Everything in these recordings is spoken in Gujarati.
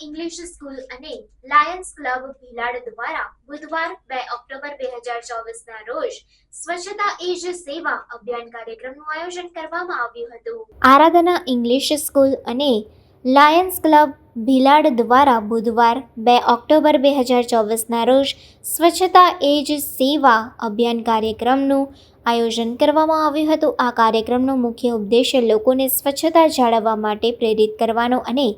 ઇંગ્લિશ સ્કૂલ અને લાયન્સ ક્લબ ભીલાડ દ્વારા બુધવાર બે ઓક્ટોબર બે હજાર ચોવીસના રોજ સ્વચ્છતા એજ સેવા અભિયાન કાર્યક્રમનું આયોજન કરવામાં આવ્યું હતું. આરાધના ઇંગ્લિશ સ્કૂલ અને લાયન્સ ક્લબ ભીલાડ દ્વારા બુધવાર બે ઓક્ટોબર બે હજાર ચોવીસના રોજ સ્વચ્છતા એ જ સેવા અભિયાન કાર્યક્રમનું આયોજન કરવામાં આવ્યું હતું. આ કાર્યક્રમનો મુખ્ય ઉદ્દેશ્ય લોકોને સ્વચ્છતા જાળવવા માટે પ્રેરિત કરવાનો અને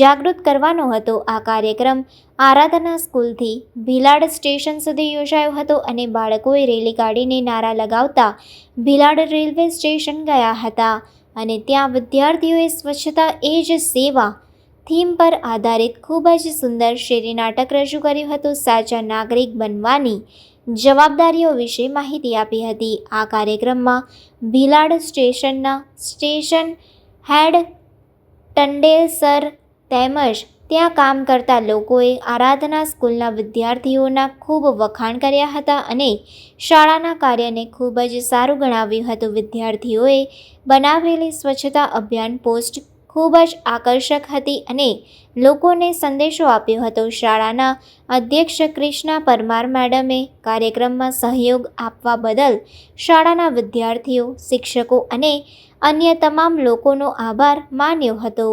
જાગૃત કરવાનો હતો. આ કાર્યક્રમ આરાધના સ્કૂલથી ભીલાડ સ્ટેશન સુધી યોજાયો હતો અને બાળકોએ રેલી કાઢીને નારા લગાવતા ભીલાડ રેલવે સ્ટેશન ગયા હતા. અને ત્યાં વિદ્યાર્થીઓએ સ્વચ્છતા એ જ સેવા થીમ પર આધારિત ખૂબ જ સુંદર શેરી નાટક રજૂ કર્યું હતું. સાચા નાગરિક બનવાની જવાબદારીઓ વિશે માહિતી આપી હતી. આ કાર્યક્રમમાં ભીલાડ સ્ટેશનના સ્ટેશન હેડ ટંડેલ સર તેમજ ત્યાં કામ કરતા લોકોએ આરાધના સ્કૂલના વિદ્યાર્થીઓના ખૂબ વખાણ કર્યા હતા અને શાળાના કાર્યને ખૂબ જ સારું ગણાવ્યું હતું. વિદ્યાર્થીઓએ બનાવેલી સ્વચ્છતા અભિયાન પોસ્ટ ખૂબ જ આકર્ષક હતી અને લોકોને સંદેશો આપ્યો હતો. શાળાના અધ્યક્ષ કૃષ્ણા પરમાર મેડમે કાર્યક્રમમાં સહયોગ આપવા બદલ શાળાના વિદ્યાર્થીઓ, શિક્ષકો અને અન્ય તમામ લોકોનો આભાર માન્યો હતો.